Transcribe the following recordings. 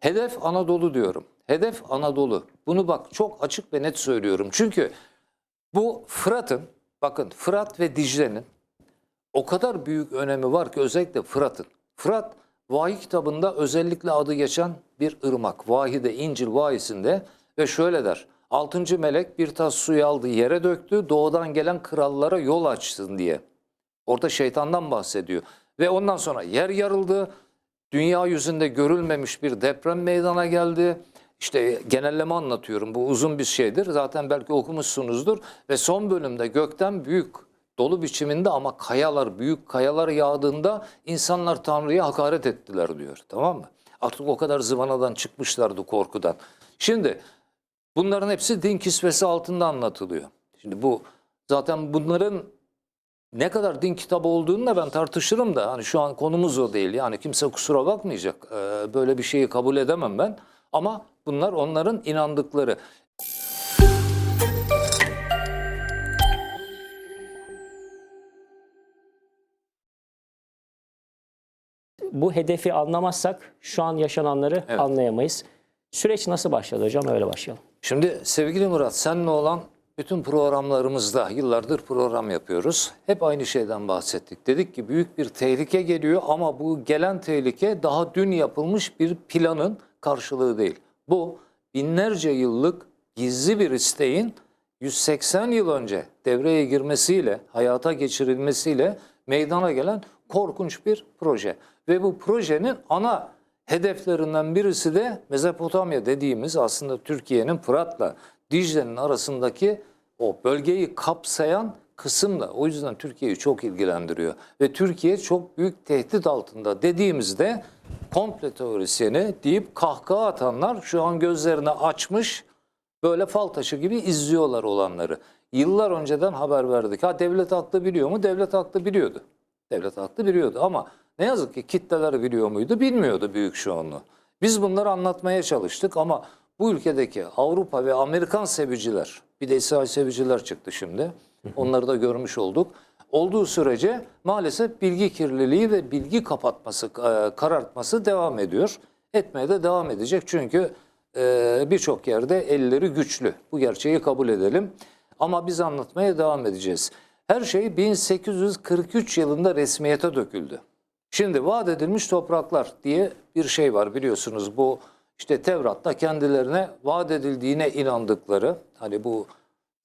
Hedef Anadolu diyorum. Hedef Anadolu. Bunu bak çok açık ve net söylüyorum. Çünkü bu Fırat'ın, bakın Fırat ve Dicle'nin o kadar büyük önemi var ki özellikle Fırat'ın. Fırat Vahiy kitabında özellikle adı geçen bir ırmak. Vahide İncil vahisinde ve şöyle der. Altıncı melek bir tas suyu aldı yere döktü doğudan gelen krallara yol açsın diye. Orada şeytandan bahsediyor. Ve ondan sonra yer yarıldı. Dünya yüzünde görülmemiş bir deprem meydana geldi. İşte genelleme anlatıyorum. Bu uzun bir şeydir. Zaten belki okumuşsunuzdur. Ve son bölümde gökten büyük dolu biçiminde ama kayalar, büyük kayalar yağdığında insanlar Tanrı'ya hakaret ettiler diyor. Tamam mı? Artık o kadar zıvanadan çıkmışlardı korkudan. Şimdi bunların hepsi din kisvesi altında anlatılıyor. Şimdi bu zaten bunların ne kadar din kitabı olduğunu da ben tartışırım da hani şu an konumuz o değil. Yani kimse kusura bakmayacak. Ee, böyle bir şeyi kabul edemem ben. Ama bunlar onların inandıkları. Bu hedefi anlamazsak şu an yaşananları Evet. anlayamayız. Süreç nasıl başladı hocam? Öyle başlayalım. Şimdi sevgili Murat seninle olan bütün programlarımızda yıllardır program yapıyoruz. Hep aynı şeyden bahsettik. Dedik ki büyük bir tehlike geliyor ama bu gelen tehlike daha dün yapılmış bir planın karşılığı değil. Bu binlerce yıllık gizli bir isteğin 180 yıl önce devreye girmesiyle, hayata geçirilmesiyle meydana gelen korkunç bir proje. Ve bu projenin ana hedeflerinden birisi de Mezopotamya dediğimiz aslında Türkiye'nin Fırat'la Dicle'nin arasındaki o bölgeyi kapsayan kısımla. O yüzden Türkiye'yi çok ilgilendiriyor. Ve Türkiye çok büyük tehdit altında dediğimizde komple teorisyeni deyip kahkaha atanlar şu an gözlerini açmış böyle fal taşı gibi izliyorlar olanları. Yıllar önceden haber verdik. Ha devlet aklı biliyor mu? Devlet aklı biliyordu. Devlet aklı biliyordu ama ne yazık ki kitleler biliyor muydu? Bilmiyordu büyük çoğunluğu. Biz bunları anlatmaya çalıştık ama bu ülkedeki Avrupa ve Amerikan seviciler, bir de İsrail seviciler çıktı şimdi. Onları da görmüş olduk. Olduğu sürece maalesef bilgi kirliliği ve bilgi kapatması, e, karartması devam ediyor. Etmeye de devam edecek çünkü e, birçok yerde elleri güçlü. Bu gerçeği kabul edelim. Ama biz anlatmaya devam edeceğiz. Her şey 1843 yılında resmiyete döküldü. Şimdi vaat edilmiş topraklar diye bir şey var biliyorsunuz. Bu işte Tevrat'ta kendilerine vaat edildiğine inandıkları hani bu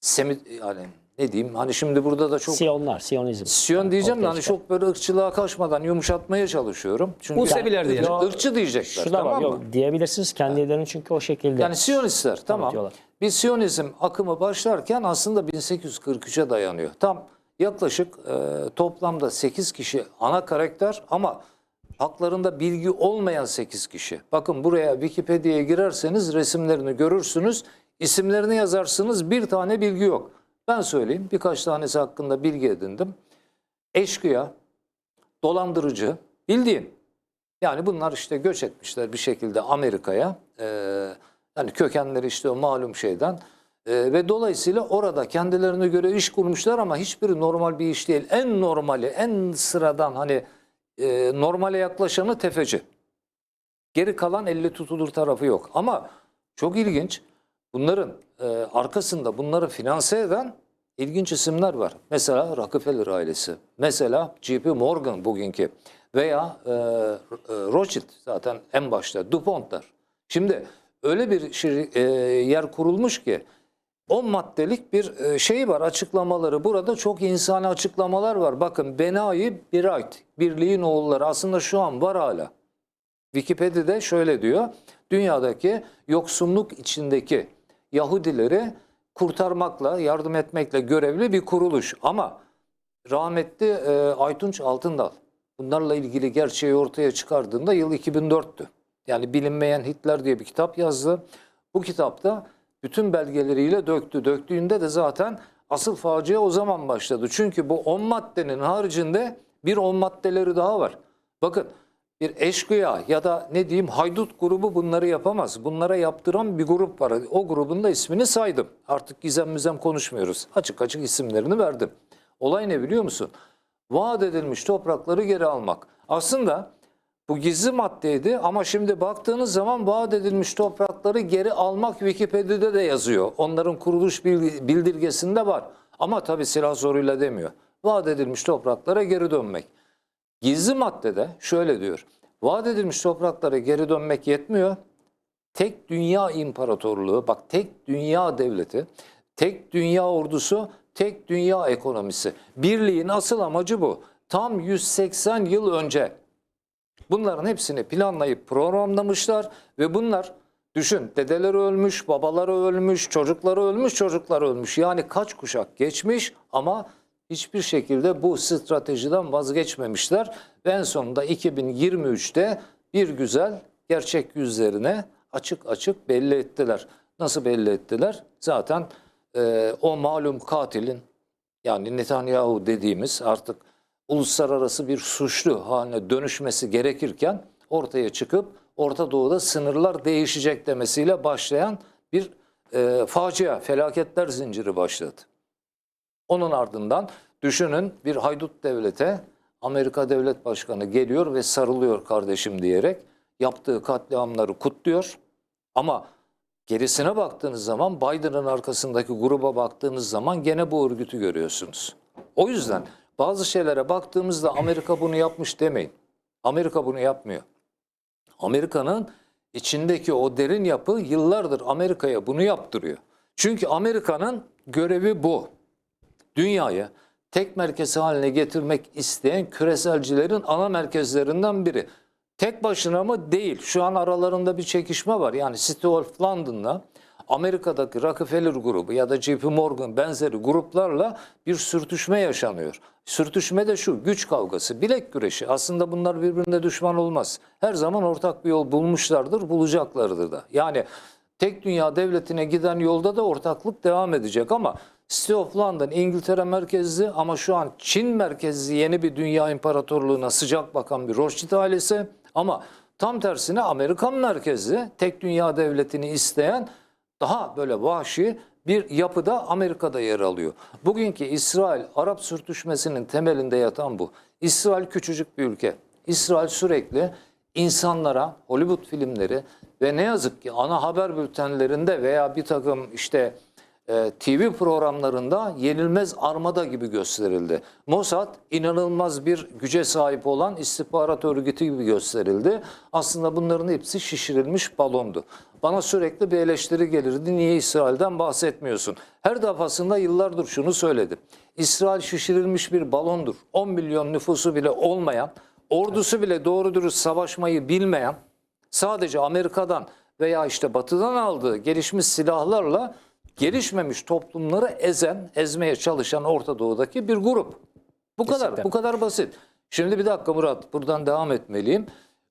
semit yani ne diyeyim hani şimdi burada da çok Siyonlar, Siyonizm. Siyon diyeceğim de hani çok böyle ırkçılığa kaçmadan yumuşatmaya çalışıyorum. Çünkü Museviler diyelim. ırk- ırkçı diyecekler Şu da var. tamam mı? Yok, diyebilirsiniz kendilerinin çünkü o şekilde. Yani Siyonistler tamam. Bir Siyonizm akımı başlarken aslında 1843'e dayanıyor. Tam yaklaşık e, toplamda 8 kişi ana karakter ama haklarında bilgi olmayan 8 kişi. Bakın buraya Wikipedia'ya girerseniz resimlerini görürsünüz. isimlerini yazarsınız bir tane bilgi yok. Ben söyleyeyim birkaç tanesi hakkında bilgi edindim. Eşkıya, dolandırıcı, bildiğin yani bunlar işte göç etmişler bir şekilde Amerika'ya. Ee, yani kökenleri işte o malum şeyden. Ee, ve dolayısıyla orada kendilerine göre iş kurmuşlar ama hiçbiri normal bir iş değil. En normali, en sıradan hani e, normale yaklaşanı tefeci. Geri kalan elle tutulur tarafı yok. Ama çok ilginç bunların e, arkasında bunları finanse eden ilginç isimler var. Mesela Rockefeller ailesi, mesela JP Morgan bugünkü veya e, e, Rothschild zaten en başta DuPont'lar. Şimdi öyle bir şir- e, yer kurulmuş ki 10 maddelik bir e, şey var açıklamaları. Burada çok insani açıklamalar var. Bakın Benayi Birayt, Birliğin oğulları aslında şu an var hala. Wikipedia'da şöyle diyor. Dünyadaki yoksunluk içindeki Yahudileri kurtarmakla, yardım etmekle görevli bir kuruluş. Ama rahmetli e, Aytunç Altındal bunlarla ilgili gerçeği ortaya çıkardığında yıl 2004'tü. Yani bilinmeyen Hitler diye bir kitap yazdı. Bu kitapta bütün belgeleriyle döktü. Döktüğünde de zaten asıl facia o zaman başladı. Çünkü bu 10 maddenin haricinde bir 10 maddeleri daha var. Bakın bir eşkıya ya da ne diyeyim haydut grubu bunları yapamaz. Bunlara yaptıran bir grup var. O grubun da ismini saydım. Artık gizem müzem konuşmuyoruz. Açık açık isimlerini verdim. Olay ne biliyor musun? Vaat edilmiş toprakları geri almak. Aslında Bu gizli maddeydi ama şimdi baktığınız zaman vaat edilmiş toprakları geri almak Wikipedia'da da yazıyor. Onların kuruluş bil- bildirgesinde var. Ama tabii silah zoruyla demiyor. Vaat edilmiş topraklara geri dönmek. Gizli maddede şöyle diyor. Vaat edilmiş topraklara geri dönmek yetmiyor. Tek dünya imparatorluğu, bak tek dünya devleti, tek dünya ordusu, tek dünya ekonomisi. Birliğin asıl amacı bu. Tam 180 yıl önce bunların hepsini planlayıp programlamışlar ve bunlar düşün dedeleri ölmüş, babaları ölmüş, çocukları ölmüş, çocukları ölmüş. Yani kaç kuşak geçmiş ama hiçbir şekilde bu stratejiden vazgeçmemişler. Ve en sonunda 2023'te bir güzel gerçek yüzlerine açık açık belli ettiler. Nasıl belli ettiler? Zaten e, o malum katilin yani Netanyahu dediğimiz artık uluslararası bir suçlu haline dönüşmesi gerekirken ortaya çıkıp Orta Doğu'da sınırlar değişecek demesiyle başlayan bir e, facia, felaketler zinciri başladı. Onun ardından düşünün bir haydut devlete Amerika Devlet Başkanı geliyor ve sarılıyor kardeşim diyerek yaptığı katliamları kutluyor. Ama gerisine baktığınız zaman Biden'ın arkasındaki gruba baktığınız zaman gene bu örgütü görüyorsunuz. O yüzden bazı şeylere baktığımızda Amerika bunu yapmış demeyin. Amerika bunu yapmıyor. Amerika'nın içindeki o derin yapı yıllardır Amerika'ya bunu yaptırıyor. Çünkü Amerika'nın görevi bu. Dünyayı tek merkez haline getirmek isteyen küreselcilerin ana merkezlerinden biri. Tek başına mı? Değil. Şu an aralarında bir çekişme var. Yani City of London'la Amerika'daki Rockefeller grubu ya da JP Morgan benzeri gruplarla bir sürtüşme yaşanıyor. Sürtüşme de şu güç kavgası, bilek güreşi. Aslında bunlar birbirine düşman olmaz. Her zaman ortak bir yol bulmuşlardır, bulacaklardır da. Yani tek dünya devletine giden yolda da ortaklık devam edecek ama City of London İngiltere merkezli ama şu an Çin merkezli yeni bir dünya imparatorluğuna sıcak bakan bir Rothschild ailesi ama tam tersine Amerikan merkezli tek dünya devletini isteyen daha böyle vahşi bir yapıda Amerika'da yer alıyor. Bugünkü İsrail-Arap sürtüşmesinin temelinde yatan bu. İsrail küçücük bir ülke. İsrail sürekli insanlara Hollywood filmleri ve ne yazık ki ana haber bültenlerinde veya bir takım işte e, TV programlarında yenilmez armada gibi gösterildi. Mossad inanılmaz bir güce sahip olan istihbarat örgütü gibi gösterildi. Aslında bunların hepsi şişirilmiş balondu. Bana sürekli bir eleştiri gelirdi. Niye İsrail'den bahsetmiyorsun? Her defasında yıllardır şunu söyledim. İsrail şişirilmiş bir balondur. 10 milyon nüfusu bile olmayan, ordusu bile doğru dürüst savaşmayı bilmeyen, sadece Amerika'dan veya işte Batı'dan aldığı gelişmiş silahlarla gelişmemiş toplumları ezen, ezmeye çalışan Orta Doğu'daki bir grup. Bu kadar, Kesinlikle. bu kadar basit. Şimdi bir dakika Murat, buradan devam etmeliyim.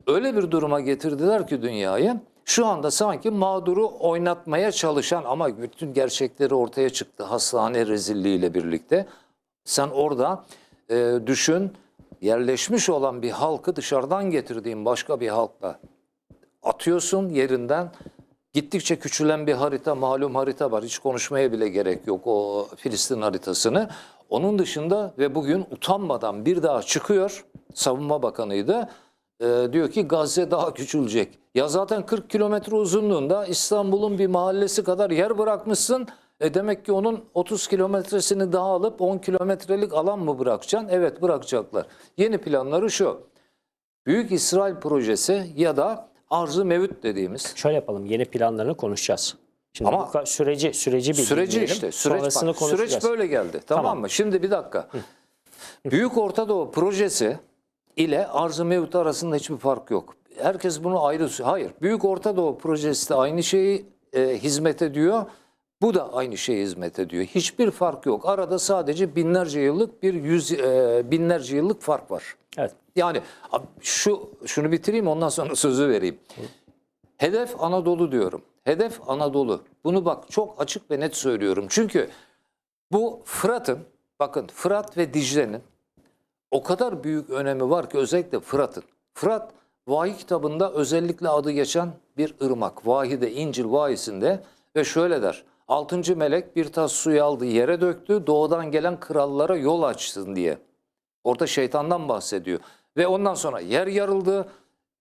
Öyle bir duruma getirdiler ki dünyayı, şu anda sanki mağduru oynatmaya çalışan ama bütün gerçekleri ortaya çıktı hastane rezilliğiyle birlikte. Sen orada e, düşün, yerleşmiş olan bir halkı dışarıdan getirdiğin başka bir halkla atıyorsun yerinden. Gittikçe küçülen bir harita, malum harita var. Hiç konuşmaya bile gerek yok o Filistin haritasını. Onun dışında ve bugün utanmadan bir daha çıkıyor. Savunma Bakanı'ydı. Ee, diyor ki Gazze daha küçülecek. Ya zaten 40 kilometre uzunluğunda İstanbul'un bir mahallesi kadar yer bırakmışsın. E demek ki onun 30 kilometresini daha alıp 10 kilometrelik alan mı bırakacaksın? Evet bırakacaklar. Yeni planları şu. Büyük İsrail projesi ya da arzı mevüt dediğimiz Şöyle yapalım. Yeni planlarını konuşacağız. Şimdi Ama- bu süreci süreci bir süreci işte süreç Sonrasını bak, süreç böyle geldi. Tamam, Tamam. mı? Şimdi bir dakika. Büyük Orta Doğu projesi ile arz-ı mevcut arasında hiçbir fark yok. Herkes bunu ayrı hayır. Büyük Orta Doğu projesi de aynı şeyi e, hizmet ediyor. Bu da aynı şeye hizmet ediyor. Hiçbir fark yok. Arada sadece binlerce yıllık bir yüz e, binlerce yıllık fark var. Evet. Yani şu şunu bitireyim ondan sonra sözü vereyim. Hedef Anadolu diyorum. Hedef Anadolu. Bunu bak çok açık ve net söylüyorum. Çünkü bu Fırat'ın bakın Fırat ve Dicle'nin o kadar büyük önemi var ki özellikle Fırat'ın. Fırat Vahiy kitabında özellikle adı geçen bir ırmak. Vahide İncil vahisinde ve şöyle der. Altıncı melek bir tas suyu aldı yere döktü doğudan gelen krallara yol açsın diye. Orada şeytandan bahsediyor. Ve ondan sonra yer yarıldı.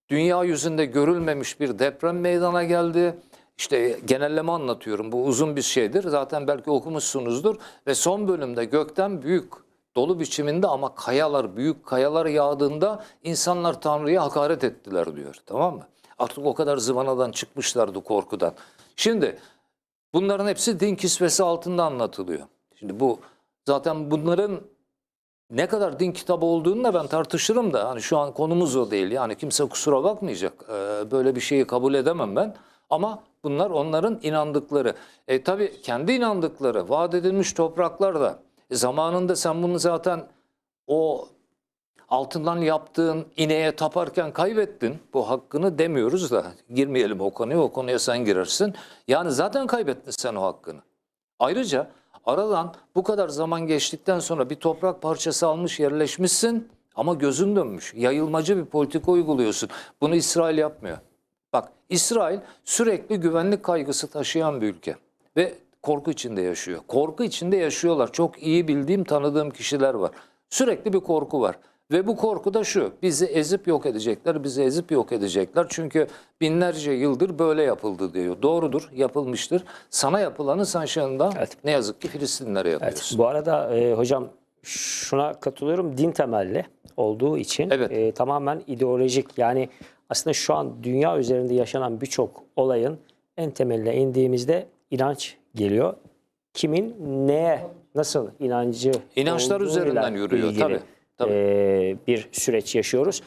dünya yüzünde görülmemiş bir deprem meydana geldi. İşte genelleme anlatıyorum. Bu uzun bir şeydir. Zaten belki okumuşsunuzdur. Ve son bölümde gökten büyük dolu biçiminde ama kayalar, büyük kayalar yağdığında insanlar Tanrı'ya hakaret ettiler diyor. Tamam mı? Artık o kadar zıvanadan çıkmışlardı korkudan. Şimdi bunların hepsi din kisvesi altında anlatılıyor. Şimdi bu zaten bunların ne kadar din kitabı olduğunu da ben tartışırım da hani şu an konumuz o değil. Yani kimse kusura bakmayacak. Ee, böyle bir şeyi kabul edemem ben. Ama bunlar onların inandıkları. E tabi kendi inandıkları vaat edilmiş topraklarda e, zamanında sen bunu zaten o altından yaptığın ineğe taparken kaybettin. Bu hakkını demiyoruz da girmeyelim o konuya. O konuya sen girersin. Yani zaten kaybettin sen o hakkını. Ayrıca aradan bu kadar zaman geçtikten sonra bir toprak parçası almış yerleşmişsin ama gözün dönmüş. Yayılmacı bir politika uyguluyorsun. Bunu İsrail yapmıyor. Bak İsrail sürekli güvenlik kaygısı taşıyan bir ülke ve korku içinde yaşıyor. Korku içinde yaşıyorlar. Çok iyi bildiğim, tanıdığım kişiler var. Sürekli bir korku var. Ve bu korku da şu, bizi ezip yok edecekler, bizi ezip yok edecekler. Çünkü binlerce yıldır böyle yapıldı diyor. Doğrudur, yapılmıştır. Sana yapılanı sen şu anda Evet. ne yazık ki Filistinlere Evet, yapıyorsun. bu arada e, hocam şuna katılıyorum. Din temelli olduğu için Evet. e, tamamen ideolojik. Yani aslında şu an dünya üzerinde yaşanan birçok olayın en temeline indiğimizde inanç geliyor. Kimin neye, nasıl inancı İnançlar üzerinden yürüyor, ilgili, tabii, e, bir süreç yaşıyoruz.